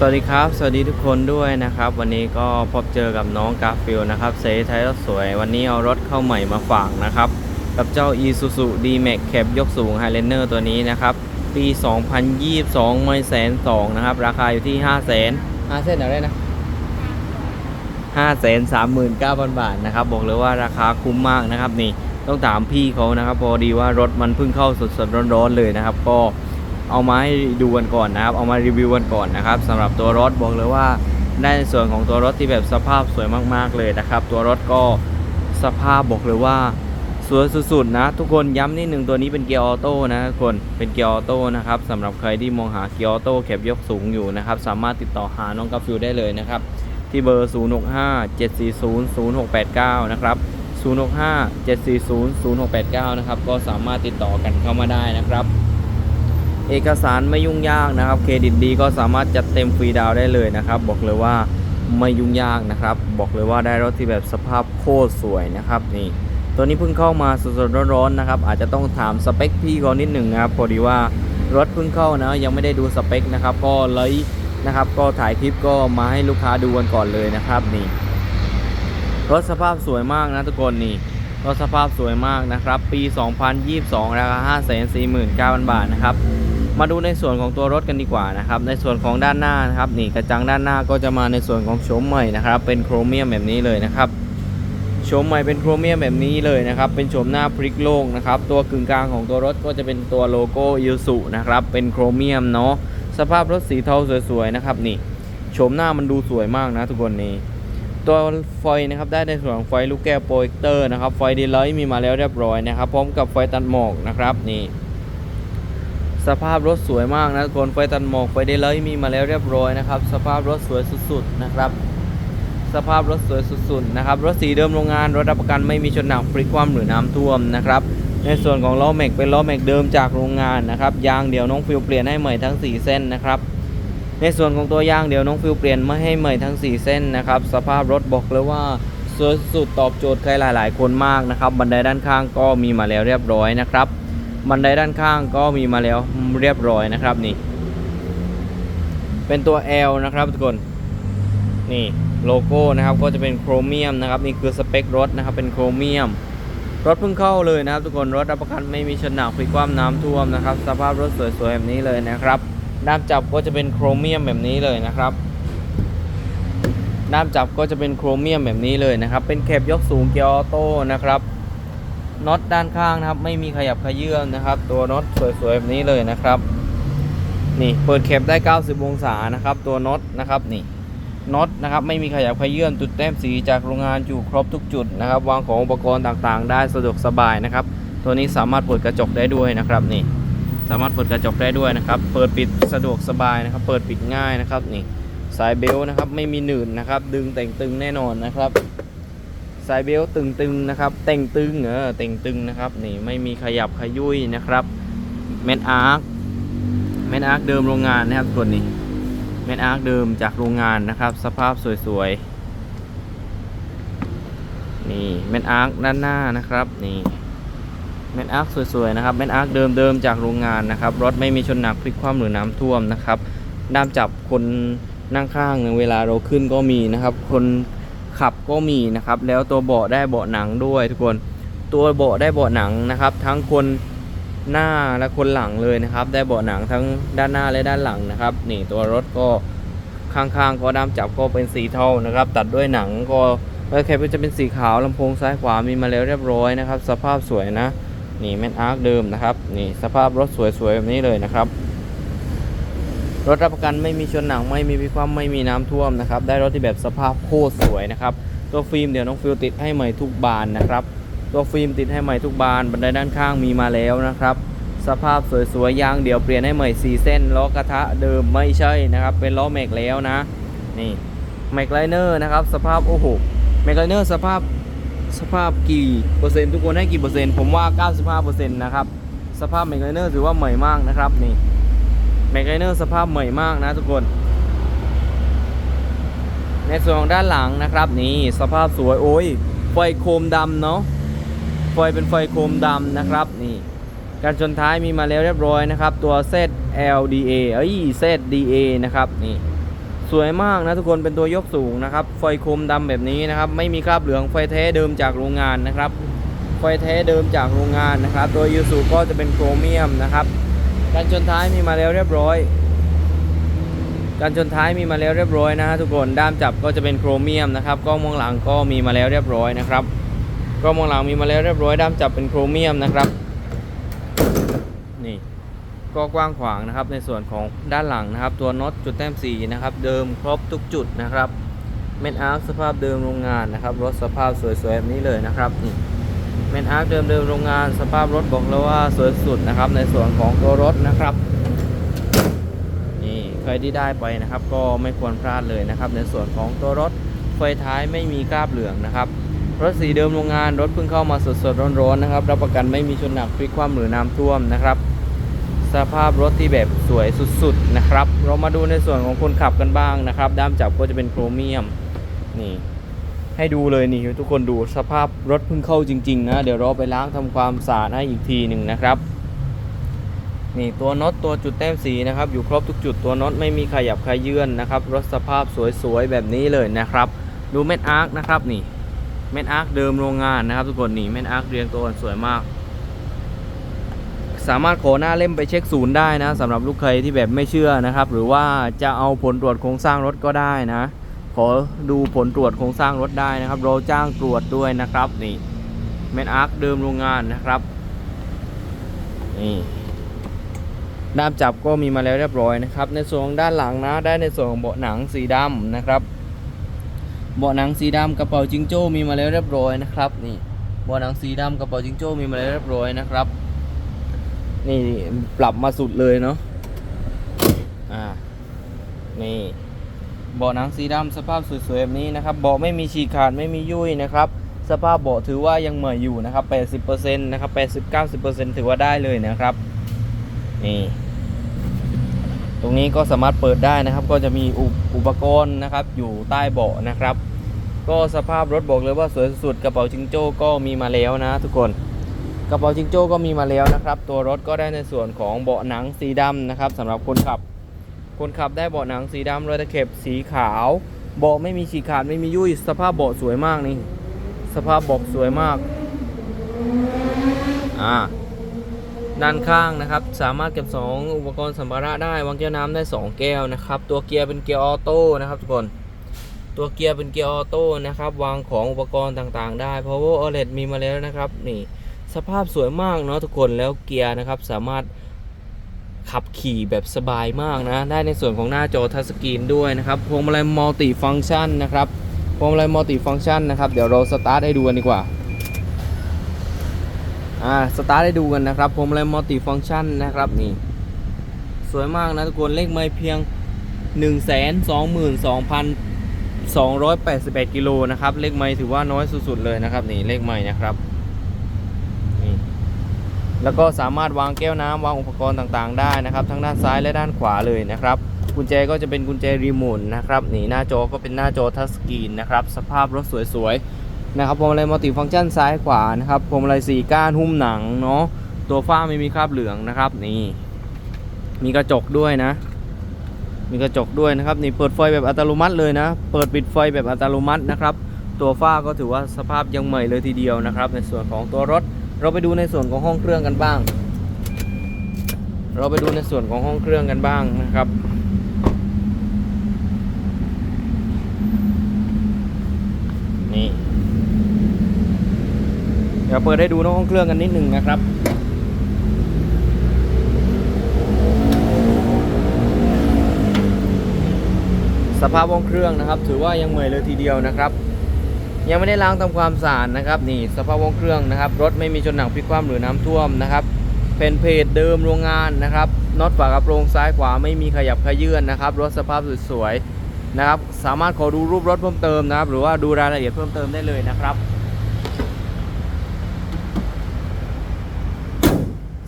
สวัสดีครับ สวัสดีทุกคนด้วยนะครับ วันนี้ก็พบเจอกับน้องกาฟิลนะครับเซไทยรถสวย วันนี้เอารถเข้าใหม่มาฝากนะครับ กับเจ้า Isuzu D-Max แคปยกสูง Highlander ตัวนี้นะครับ ปี 2022ไม่แสนสองนะครับ ราคาอยู่ที่ 5 0 0 0 0 0 5เส้นอะไรนะ5 3 9 0 0 0 บาทนะครับ บอกเลยว่าราคาคุ้มมากนะครับนี่ต้องถามพี่เขานะครับ พอดีว่ารถมันเพิ่งเข้าสดๆร้อนๆเลยนะครับก็ เอามาให้ดูกันก่อนนะครับ เอามารีวิวกันก่อนนะครับสำหรับตัวรถบอกเลยว่าได้ในส่วนของตัวรถที่แบบสภาพสวยมาก ๆเลยนะครับ ตัวรถก็สภาพบอกเลยว่าสวยสุดๆนะ ทุกคนย้ำนิดหนึ่งตัวนี้เป็นเกียร์ออโต้นะทุกคนเป็นเกียร์ออโต้นะครับสำหรับใครที่มองหาเกียร์ออโต้เข็บยกสูงอยู่นะครับ สามารถติดต่อหาน้องกาฟิลได้เลยนะครับ ที่เบอร์ 065 740 0689 นะครับ 065 740 0689 นะครับ ก็สามารถติดต่อกันเข้ามาได้นะครับ เอกสารไม่ยุ่งยากนะครับเครดิตดีก็สามารถจัดเต็มฟรีดาวได้เลยนะครับ บอกเลยว่าไม่ยุ่งยากนะครับ บอกเลยว่าได้รถที่แบบสภาพโคตรสวยนะครับนี่ตัวนี้เพิ่งเข้ามาสดๆร้อนๆนะครับ อาจจะต้องถามสเปคพี่ก่อนนิดหนึ่งนะครับพอดีว่ารถเพิ่งเข้านะยังไม่ได้ดูสเปคนะครับ ก็เลยนะครับ ก็ถ่ายคลิปก็มาให้ลูกค้าดูกันก่อนเลยนะครับนี่รถสภาพสวยมากนะทุกคนนี่รถสภาพสวยมากนะครับ ปี 2022 ราคา 549,000 บาทนะครับ มาดูในส่วนของตัวรถกันดีกว่านะครับ ในส่วนของด้านหน้านะครับนี่กระจังด้านหน้าก็จะมาในส่วนของโฉมใหม่นะครับ เป็นโครเมียมแบบนี้เลยนะครับโฉมใหม่เป็นโครเมียมแบบนี้เลยนะครับ เป็นโฉมหน้าพลิกโล่งนะครับ ตัวกึ่งกลางของตัวรถก็จะเป็นตัวโลโก้ยูสุนะครับ เป็นโครเมียมเนาะ สภาพรถสีเทาสวยๆนะครับนี่ โฉมหน้ามันดูสวยมากนะทุกคนนี่ ตัวไฟนะครับได้ในส่วนของไฟลูกแก้วโปรเจคเตอร์นะครับ ไฟดีไลท์มีมาแล้วเรียบร้อยนะครับ พร้อมกับไฟตัดหมอกนะครับนี่ สภาพรถสวยมากนะทุกคนไฟตัดหมอกไฟดีไลท์มีมาแล้วเรียบร้อยนะครับ สภาพรถสวยสุดๆนะครับ สภาพรถสวยสุดๆนะครับ รถสีเดิมโรงงานรถรับประกันไม่มีชนหนักพลิกคว่ำหรือน้ำท่วมนะครับ ในส่วนของล้อแม็กเป็นล้อแม็กเดิมจากโรงงานนะครับ ยางเดี๋ยวน้องฟิวเปลี่ยนให้ใหม่ทั้ง 4 เส้นนะครับในส่วนของตัวยางเดี๋ยวน้องฟิวเปลี่ยนมาให้ใหม่ทั้ง 4 เส้นนะครับ สภาพรถบอกเลยว่าสวยสุดตอบโจทย์ใครหลาย ๆ คนมากนะครับ บันไดด้านข้างก็มีมาแล้วเรียบร้อยนะครับ บันไดด้านข้างก็มีมาแล้วเรียบร้อยนะครับนี่ เป็นตัว L นะครับทุกคนนี่โลโก้นะครับก็จะเป็นโครเมียมนะครับนี่คือสเปครถนะครับเป็นโครเมียม รถเพิ่งเข้าเลยนะครับ ทุกคนรถรับประกันไม่มีชนหนักพลิกคว่ำน้ำท่วมนะครับ สภาพรถสวยๆแบบนี้เลยนะครับด้ามจับก็จะเป็นโครเมียมแบบนี้เลยนะครับด้ามจับก็จะเป็นโครเมียมแบบนี้เลยนะครับ เป็นแคบยกสูงเกียร์ออโต้นะครับ น็อตด้านข้างนะครับ ไม่มีขยับขยื่นนะครับ ตัวน็อตสวยๆแบบนี้เลยนะครับ นี่เปิดแคปได้ 90 องศานะครับ ตัวน็อตนะครับนี่น็อตนะครับไม่มีขยับขยื่นจุดแต้มสีจากโรงงานอยู่ครบทุกจุดนะครับ วางของอุปกรณ์ต่างๆ ได้สะดวกสบายนะครับ ตัวนี้สามารถเปิดกระจกได้ด้วยนะครับนี่สามารถเปิดกระจกได้ด้วยนะครับ เปิดปิดสะดวกสบายนะครับ เปิดปิดง่ายนะครับนี่สายเบลต์นะครับไม่มีหนืดนะครับ ดึงแต่งตึงแน่นอนนะครับ สายเบลต์ตึงๆนะครับ แต่งตึงเออแต่งตึงนะครับนี่ไม่มีขยับขยุยนะครับเมนอาร์คเมนอาร์คเดิมโรงงานนะครับส่วนนี้เมนอาร์คเดิมจากโรงงานนะครับ สภาพสวยๆนี่เมนอาร์คด้านหน้านะครับนี่เมนอาร์คสวยๆนะครับเมนอาร์คเดิมๆจากโรงงานนะครับรถไม่มีชนหนักพลิกคว่ำหรือน้ำท่วมนะครับด้ามจับคนนั่งข้างเวลาเราขึ้นก็มีนะครับ คน ขับก็มีนะครับ แล้วตัวเบาะได้เบาะหนังด้วยทุกคน ตัวเบาะได้เบาะหนังนะครับ ทั้งคนหน้าและคนหลังเลยนะครับ ได้เบาะหนังทั้งด้านหน้าและด้านหลังนะครับ นี่ตัวรถก็ข้างๆก็ด้ามจับก็เป็นสีเทานะครับ ตัดด้วยหนังก็เออแคปจะเป็นสีขาวลำโพงซ้ายขวามีมาแล้วเรียบร้อยนะครับ สภาพสวยนะ นี่แมนอาร์คเดิมนะครับ นี่สภาพรถสวยๆแบบนี้เลยนะครับ รถรับประกันไม่มีชนหนังไม่มีพิความไม่มีน้ำท่วมนะครับ ได้รถที่แบบสภาพโคตรสวยนะครับ ตัวฟิล์มเดี๋ยวน้องฟิลติดให้ใหม่ทุกบานนะครับ ตัวฟิล์มติดให้ใหม่ทุกบาน บันไดด้านข้างมีมาแล้วนะครับ สภาพสวยๆยางเดี๋ยวเปลี่ยนให้ใหม่4เส้นล้อกระทะเดิมไม่ใช่นะครับ เป็นล้อแม็กแล้วนะ นี่แม็กไลเนอร์นะครับ สภาพโอ้โหแม็กไลเนอร์สภาพสภาพกี่เปอร์เซ็นต์ทุกคนให้กี่เปอร์เซ็นต์ผมว่า 95เปอร์เซ็นต์นะครับ สภาพแม็กไลเนอร์ถือว่าใหม่มากนะครับนี่ แมกไลเนอร์สภาพใหม่มากนะทุกคน ในส่วนของด้านหลังนะครับ นี่สภาพสวยโอ้ยไฟโคมดำเนาะไฟเป็นไฟโคมดำนะครับนี่การชนท้ายมีมาแล้วเรียบร้อยนะครับ ตัว ZLDA เอ้ย ZDA นะครับนี่สวยมากนะทุกคนเป็นตัวยกสูงนะครับ ไฟโคมดำแบบนี้นะครับ ไม่มีคราบเหลืองไฟแท้เดิมจากโรงงานนะครับ ไฟแท้เดิมจากโรงงานนะครับ ตัวยูสุก็จะเป็นโครเมียมนะครับ การชนท้ายมีมาแล้วเรียบร้อย การชนท้ายมีมาแล้วเรียบร้อยนะฮะทุกคนด้ามจับก็จะเป็นโครเมียมนะครับกล้องมองหลังก็มีมาแล้วเรียบร้อยนะครับกล้องมองหลังมีมาแล้วเรียบร้อยด้ามจับเป็นโครเมียมนะครับนี่ก็กว้างขวางนะครับในส่วนของด้านหลังนะครับ ตัวน็อตจุดแต้มสีนะครับ เดิมครบทุกจุดนะครับเมนอาร์สภาพเดิมโรงงานนะครับรถสภาพสวยๆแบบนี้เลยนะครับนี่ เมนอาร์คเดิมเดิมๆโรงงานสภาพรถบอกแล้วว่าสวยสุดนะครับ ในส่วนของตัวรถนะครับ นี่ใครที่ได้ไปนะครับ ก็ไม่ควรพลาดเลยนะครับ ในส่วนของตัวรถไฟท้ายไม่มีคราบเหลืองนะครับรถสีเดิมโรงงานรถเพิ่งเข้ามาสดๆร้อนๆนะครับรับประกันไม่มีชนหนักพลิกคว่ำหรือน้ำท่วมนะครับ สภาพรถที่แบบสวยสุดๆนะครับ เรามาดูในส่วนของคนขับกันบ้างนะครับ ด้ามจับก็จะเป็นโครเมียมนี่ ให้ดูเลยนี่ทุกคนดูสภาพรถเพิ่งเข้าจริงๆนะเดี๋ยวเราไปล้างทำความสะอาดให้อีกทีหนึ่งนะครับนี่ตัวน็อตตัวจุดแต้มสีนะครับอยู่ครบทุกจุดตัวน็อตไม่มีขยับขยื่นนะครับรถสภาพสวยๆแบบนี้เลยนะครับดูเม็ดอาร์คนะครับนี่เม็ดอาร์คเดิมโรงงานนะครับทุกคนนี่เม็ดอาร์คเรียงตัวสวยมากสามารถขอหน้าเล่มไปเช็คศูนย์ได้นะสำหรับลูกใครที่แบบไม่เชื่อนะครับ หรือว่าจะเอาผลตรวจโครงสร้างรถก็ได้นะ ขอดูผลตรวจโครงสร้างรถได้นะครับ เราจ้างตรวจด้วยนะครับนี่เม็ดอาร์คเดิมโรงงานนะครับนี่ด้ามจับก็มีมาแล้วเรียบร้อยนะครับ ในส่วนด้านหลังนะได้ในส่วนของเบาะหนังสีดำนะครับ เบาะหนังสีดำกระเป๋าจิงโจ้มีมาแล้วเรียบร้อยนะครับนี่เบาะหนังสีดำกระเป๋าจิงโจ้มีมาแล้วเรียบร้อยนะครับ นี่ปรับมาสุดเลยเนาะอ่านี่ เบาะหนังสีดำสภาพสวยๆแบบนี้นะครับเบาะไม่มีฉีกขาดไม่มียุ่ยนะครับสภาพเบาะถือว่ายังใหม่อยู่นะครับ 80%นะครับ 80-90%ถือว่าได้เลยนะครับนี่ตรงนี้ก็สามารถเปิดได้นะครับ ก็จะมีอุปกรณ์นะครับ อยู่ใต้เบาะนะครับ ก็สภาพรถบอกเลยว่าสวยสุดกระเป๋าจิงโจ้ก็มีมาแล้วนะทุกคน กระเป๋าจิงโจ้ก็มีมาแล้วนะครับ ตัวรถก็ได้ในส่วนของเบาะหนังสีดำนะครับสำหรับคนขับ คนขับได้เบาะหนังสีดำรอยตะเข็บสีขาวเบาะไม่มีฉีกขาดไม่มียุ่ยสภาพเบาะสวยมากนี่ สภาพเบาะสวยมากอ่าด้านข้างนะครับ สามารถเก็บ 2 อุปกรณ์สัมภาระได้วางแก้วน้ำได้ 2 แก้วนะครับ ตัวเกียร์เป็นเกียร์ออโต้นะครับทุกคน ตัวเกียร์เป็นเกียร์ออโต้นะครับ วางของอุปกรณ์ต่างๆ ได้ power outlet มีมาแล้วนะครับ นี่ สภาพสวยมากเนาะทุกคนแล้วเกียร์นะครับ สามารถ ขับขี่แบบสบายมากนะ ได้ในส่วนของหน้าจอทัชสกรีนด้วยนะครับพวงมาลัยมัลติฟังก์ชันนะครับพวงมาลัยมัลติฟังก์ชันนะครับเดี๋ยวเราสตาร์ทให้ดูกันดีกว่าอ่าสตาร์ทให้ดูกันนะครับผมเลยมัลติฟัง c t ชันนะครับนี่สวยมากนะทุกคนเลขไม่เพียง1 2 2 2 8 1กิโลนะครับเลขไม่ถือว่าน้อยสุดๆเลยนะครับนี่เลขไม่นะครับ แล้วก็สามารถวางแก้วน้ำวางอุปกรณ์ต่างๆ ได้นะครับ ทั้งด้านซ้ายและด้านขวาเลยนะครับกุญแจก็จะเป็นกุญแจรีโมทนะครับนี่หน้าจอก็เป็นหน้าจอทัชสกรีนนะครับสภาพรถสวยๆนะครับพวงมาลัยมัลติฟังก์ชันซ้ายขวานะครับพวงมาลัยสี่ก้านหุ้มหนังเนาะตัวฝ้าไม่มีคราบเหลืองนะครับนี่มีกระจกด้วยนะ มีกระจกด้วยนะครับนี่เปิดไฟแบบอัตโนมัติเลยนะ เปิดปิดไฟแบบอัตโนมัตินะครับ ตัวฝ้าก็ถือว่าสภาพยังใหม่เลยทีเดียวนะครับ ในส่วนของตัวรถ เราไปดูในส่วนของห้องเครื่องกันบ้าง เราไปดูในส่วนของห้องเครื่องกันบ้างนะครับ นี่ เดี๋ยวเปิดให้ดูนห้องเครื่องกันนิดหนึ่งนะครับสภาพห้องเครื่องนะครับ ถือว่ายังใหม่เลยทีเดียวนะครับ ยังไม่ได้ล้างทำความสะอาดนะครับนี่สภาพห้องเครื่องนะครับ รถไม่มีชนหนังพลิกคว่ำหรือน้ำท่วมนะครับเป็นเพจเดิมโรงงานนะครับน็อตฝากระโปรงซ้ายขวาไม่มีขยับขยื่นนะครับ รถสภาพสวยๆนะครับ สามารถขอดูรูปรถเพิ่มเติมนะครับ หรือว่าดูรายละเอียดเพิ่มเติมได้เลยนะครับ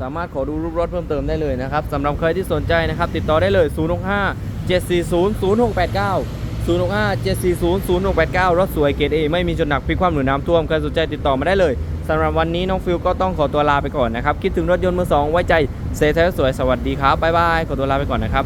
สามารถขอดูรูปรถเพิ่มเติมได้เลยนะครับสำหรับใครที่สนใจนะครับ ติดต่อได้เลย 065 740 0689 065 740 0689 รถสวยเกรดเอไม่มีจดหนักพลิกคว่ำหรือน้ำท่วมใครสนใจติดต่อมาได้เลยสำหรับวันนี้น้องฟิลก็ต้องขอตัวลาไปก่อนนะครับ คิดถึงรถยนต์มือสองไว้ใจเซเทสวยสวัสดีครับบ๊ายบายขอตัวลาไปก่อนนะครับ